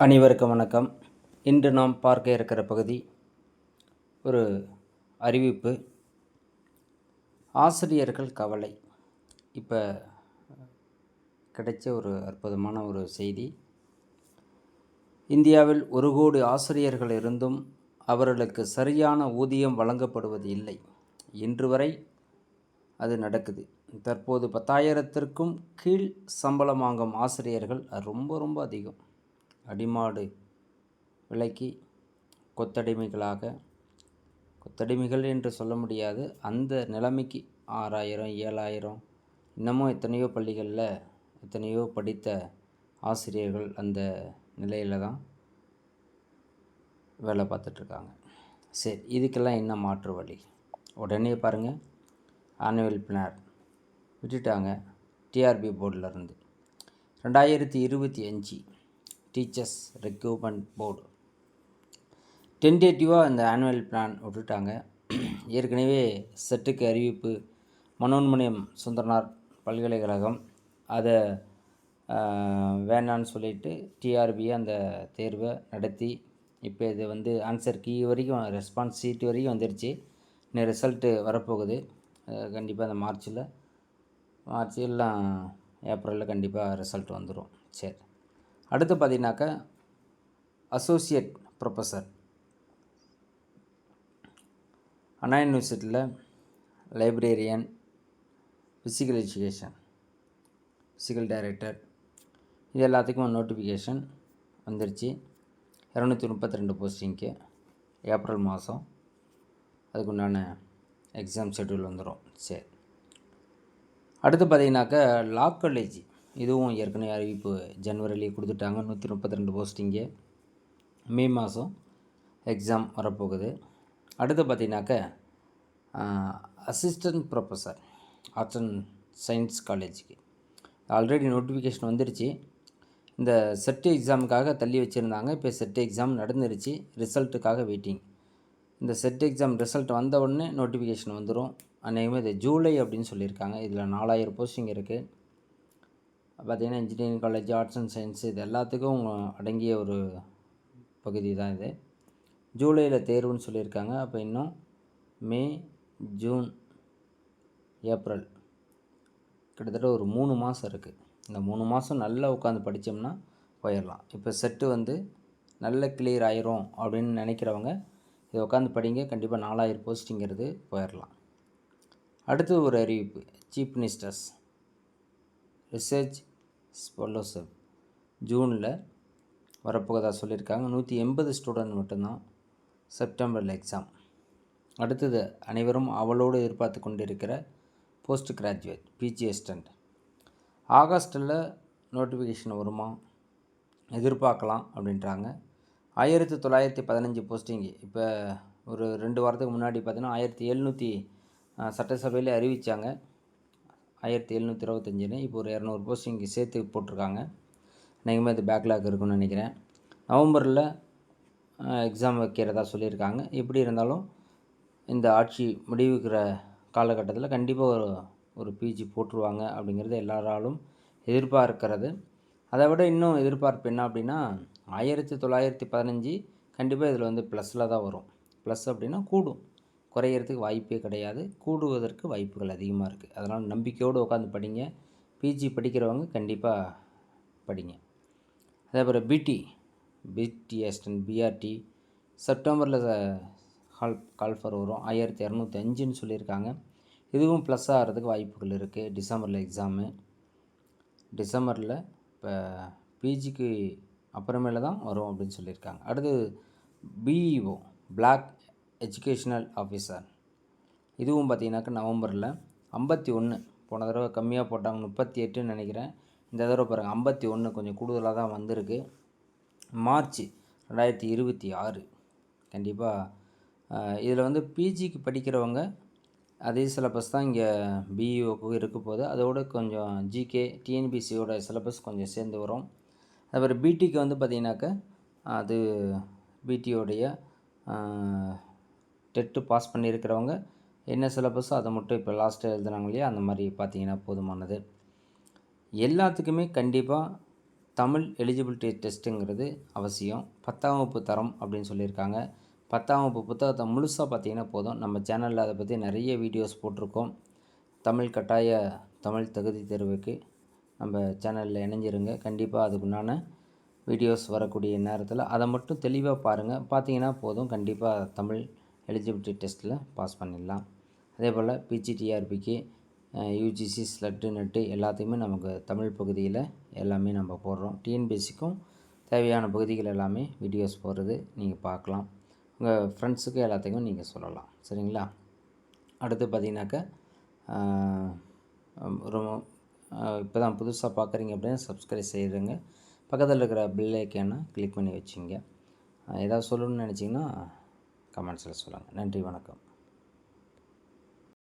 அனைவருக்கும் வணக்கம். இன்று நாம் பார்க்க இருக்கிற பகுதி ஒரு அறிவிப்பு. ஆசிரியர்கள் கவலை. இப்போ கிடைச்ச ஒரு அற்புதமான ஒரு செய்தி. இந்தியாவில் ஒரு கோடி ஆசிரியர்கள் இருந்தும் அவர்களுக்கு சரியான ஊதியம் வழங்கப்படுவது இல்லை. இன்று வரை அது நடக்குது. தற்போது பத்தாயிரத்திற்கும் கீழ் சம்பளம் வாங்கும் ஆசிரியர்கள் ரொம்ப ரொம்ப அதிகம். அடிமாடு விலைக்கு கொத்தடிமைகளாக கொத்தடிமைகள் என்று சொல்ல முடியாது. அந்த நிலைமைக்கு ஆறாயிரம் ஏழாயிரம் இன்னமும் எத்தனையோ பள்ளிகளில் எத்தனையோ படித்த ஆசிரியர்கள் அந்த நிலையில் தான் வேலை பார்த்துட்ருக்காங்க. சரி இதுக்கெல்லாம் என்ன மாற்று வழி? உடனே பாருங்கள் ஆனுவல் பிளான் விட்டுட்டாங்க. டிஆர்பி போர்டில் ரெண்டாயிரத்தி இருபத்தி அஞ்சு டீச்சர்ஸ் ரெக்ரூட்மெண்ட் போர்டு டென்டேட்டிவாக இந்த ஆனுவல் பிளான் விட்டுட்டாங்க. ஏற்கனவே செட்டுக்கு அறிவிப்பு மனோன்மணியம் சுந்தரனார் பல்கலைக்கழகம் அதை வேணான்னு சொல்லிட்டு டிஆர்பி அந்த தேர்வை நடத்தி இப்போ இது வந்து ஆன்சர் கீ வரைக்கும் ரெஸ்பான்ஸ் சீட்டு வரைக்கும் வந்துருச்சு. இன்னும் ரிசல்ட்டு வரப்போகுது. கண்டிப்பாக அந்த மார்ச்சில் மார்ச் எல்லாம் ஏப்ரலில் கண்டிப்பாக ரிசல்ட் வந்துடும் சரி. அடுத்து பார்த்தீங்கன்னாக்கா அசோசியேட் ப்ரொஃபஸர் அண்ணா யூனிவர்சிட்டியில் librarian physical education physical director இது எல்லாத்துக்கும் நோட்டிஃபிகேஷன் வந்துருச்சு. இரநூத்தி முப்பத்தி ரெண்டு போஸ்டிங்க்கு ஏப்ரல் மாதம் அதுக்கு உண்டான எக்ஸாம் ஷெட்யூல் வந்துடும் சரி. அடுத்து பார்த்தீங்கன்னாக்கா லா காலேஜ் இதுவும் ஏற்கனவே அறிவிப்பு ஜனவரிலேயே கொடுத்துட்டாங்க. நூற்றி முப்பத்தி ரெண்டு போஸ்டிங்கு. மே மாதம் எக்ஸாம் வரப்போகுது. அடுத்து பார்த்திங்கனாக்க assistant professor arts and science காலேஜுக்கு ஆல்ரெடி நோட்டிஃபிகேஷன் வந்துருச்சு. இந்த செட்டு எக்ஸாமுக்காக தள்ளி வச்சுருந்தாங்க. இப்போ செட்டு எக்ஸாம் நடந்துருச்சு. ரிசல்ட்டுக்காக வெயிட்டிங் இந்த செட் எக்ஸாம் ரிசல்ட் வந்த உடனே நோட்டிஃபிகேஷன் வந்துடும் அநேகமாக இது ஜூலை அப்படின்னு சொல்லியிருக்காங்க. இதில் நாலாயிரம் போஸ்டிங் இருக்குது பார்த்திங்கன்னா engineering college arts and science இது எல்லாத்துக்கும் அடங்கிய ஒரு பகுதி தான் இது. ஜூலையில் தேர்வுன்னு சொல்லியிருக்காங்க. அப்போ இன்னும் மே ஜூன் ஏப்ரல் கிட்டத்தட்ட ஒரு மூணு மாதம் இருக்குது இந்த மூணு மாதம் நல்லா உட்காந்து படித்தோம்னா போயிடலாம். இப்போ செட்டு வந்து நல்ல கிளியர் ஆயிரும் அப்படின்னு நினைக்கிறவங்க இதை உட்காந்து படிங்க. கண்டிப்பாக நாலாயிரம் போஸ்டிங்கிறது போயிடலாம். அடுத்து ஒரு அறிவிப்பு. சீப் மினிஸ்டர்ஸ் ரிசர்ச் ஸ்பாலோசப் ஜூனில் வரப்போகதா சொல்லியிருக்காங்க. நூற்றி எண்பது ஸ்டூடெண்ட் மட்டும்தான் செப்டம்பரில் எக்ஸாம். அடுத்தது அனைவரும் அவளோடு எதிர்பார்த்து கொண்டிருக்கிற போஸ்ட் கிராஜுவேட் பிஜி அசிஸ்டண்ட் ஆகஸ்ட்டில் நோட்டிஃபிகேஷன் வருமா? எதிர்பார்க்கலாம் அப்படின்றாங்க. ஆயிரத்தி தொள்ளாயிரத்தி பதினஞ்சு போஸ்டிங்கு இப்போ ஒரு ரெண்டு வாரத்துக்கு முன்னாடி பார்த்தீங்கன்னா ஆயிரத்தி எழுநூற்றி சட்டசபையில் அறிவித்தாங்க ஆயிரத்தி எழுநூற்றி இருபத்தஞ்சுன்னு இப்போ ஒரு இரநூறு போஸ்ட் இங்கே சேர்த்து போட்டிருக்காங்க. அநேகமாக இது பேக்லாக் இருக்குன்னு நினைக்கிறேன். நவம்பரில் எக்ஸாம் வைக்கிறதா சொல்லியிருக்காங்க. எப்படி இருந்தாலும் இந்த ஆட்சி முடிவுக்கிற காலகட்டத்தில் கண்டிப்பாக ஒரு ஒரு பிஜி போட்டுருவாங்க அப்படிங்கிறது எல்லாராலும் எதிர்பார்க்கிறது. அதை விட இன்னும் எதிர்பார்ப்பு என்ன அப்படின்னா ஆயிரத்தி தொள்ளாயிரத்தி பதினஞ்சு கண்டிப்பாக இதில் வந்து ப்ளஸில் தான் வரும். ப்ளஸ் அப்படின்னா கூடும். குறையிறதுக்கு வாய்ப்பே கிடையாது. கூடுவதற்கு வாய்ப்புகள் அதிகமாக இருக்குது அதனால் நம்பிக்கையோடு உட்காந்து படிங்க. பிஜி படிக்கிறவங்க கண்டிப்பாக படிங்க. அதேபோல் பிடி பிடி அஸ்டன் பிஆர்டி செப்டம்பரில் கால் கால்ஃபர் வரும். ஆயிரத்தி இரநூத்தி அஞ்சுன்னு சொல்லியிருக்காங்க. இதுவும் ப்ளஸ் ஆகிறதுக்கு வாய்ப்புகள் இருக்குது டிசம்பரில் எக்ஸாமு டிசம்பரில் இப்போ பிஜிக்கு அப்புறமேல தான் வரும் அப்படின்னு சொல்லியிருக்காங்க. அடுத்து பிஇஓ பிளாக் எஜுகேஷ்னல் ஆஃபீஸர் இதுவும் பார்த்திங்கனாக்கா நவம்பரில் ஐம்பத்தி ஒன்று போன தடவை கம்மியாக போட்டாங்க முப்பத்தி எட்டுன்னு நினைக்கிறேன். இந்த தடவை பாருங்கள் ஐம்பத்தி ஒன்று கொஞ்சம் கூடுதலாக தான் வந்திருக்கு. மார்ச் ரெண்டாயிரத்தி இருபத்தி ஆறு. கண்டிப்பாக இதில் வந்து பிஜிக்கு படிக்கிறவங்க அதே சிலபஸ் தான் இங்கே பிஇஓக்கு இருக்க போகுது. அதோடு கொஞ்சம் ஜிகே டிஎன்பிசியோட சிலபஸ் கொஞ்சம் சேர்ந்து வரும். அதுபோல் பிடிக்கு வந்து பார்த்திங்கனாக்கா அது பிடியோடைய டெட்டு பாஸ் பண்ணியிருக்கிறவங்க என்ன சிலபஸோ அதை மட்டும் இப்போ லாஸ்ட்டு எழுதுனாங்க இல்லையா அந்த மாதிரி பார்த்தீங்கன்னா போதுமானது. எல்லாத்துக்குமே கண்டிப்பாக தமிழ் எலிஜிபிலிட்டி டெஸ்ட்டுங்கிறது அவசியம். பத்தாம் வகுப்பு தரம் அப்படின்னு சொல்லியிருக்காங்க. பத்தாம் வகுப்பு புத்தகத்தை முழுசாக பார்த்தீங்கன்னா போதும். நம்ம சேனலில் அதை பற்றி நிறைய வீடியோஸ் போட்டிருக்கோம். தமிழ் கட்டாய தமிழ் தகுதி தேர்வுக்கு நம்ம சேனலில் இணைஞ்சிருங்க. கண்டிப்பாக அதுக்குண்டான வீடியோஸ் வரக்கூடிய நேரத்தில் அதை மட்டும் தெளிவாக பாருங்கள் பார்த்தீங்கன்னா போதும். கண்டிப்பாக தமிழ் எலிஜிபிலிட்டி டெஸ்ட்டில் பாஸ் பண்ணிடலாம். அதே போல் பிஜிடிஆர்பிக்கு யூஜிசி ஸ்லட்டு நெட்டு எல்லாத்தையுமே நமக்கு தமிழ் பகுதியில் எல்லாமே நம்ம போடுறோம். டிஎன்பிஎஸ்சிக்கும் தேவையான பகுதிகள் எல்லாமே வீடியோஸ் போடுறது நீங்கள் பார்க்கலாம். உங்கள் ஃப்ரெண்ட்ஸுக்கு எல்லாத்துக்கும் நீங்கள் சொல்லலாம். சரிங்களா? அடுத்து பார்த்தீங்கன்னாக்கா ரொம்ப இப்போ தான் புதுசாக பார்க்குறீங்க அப்படின்னா சப்ஸ்கிரைப் செய்கிறேங்க பக்கத்தில் இருக்கிற பெல் கிளிக் பண்ணி வச்சுங்க. ஏதாவது சொல்லணும்னு நினச்சிங்கன்னா கமெண்ட்ஸில் சொல்லுங்கள். நன்றி வணக்கம்.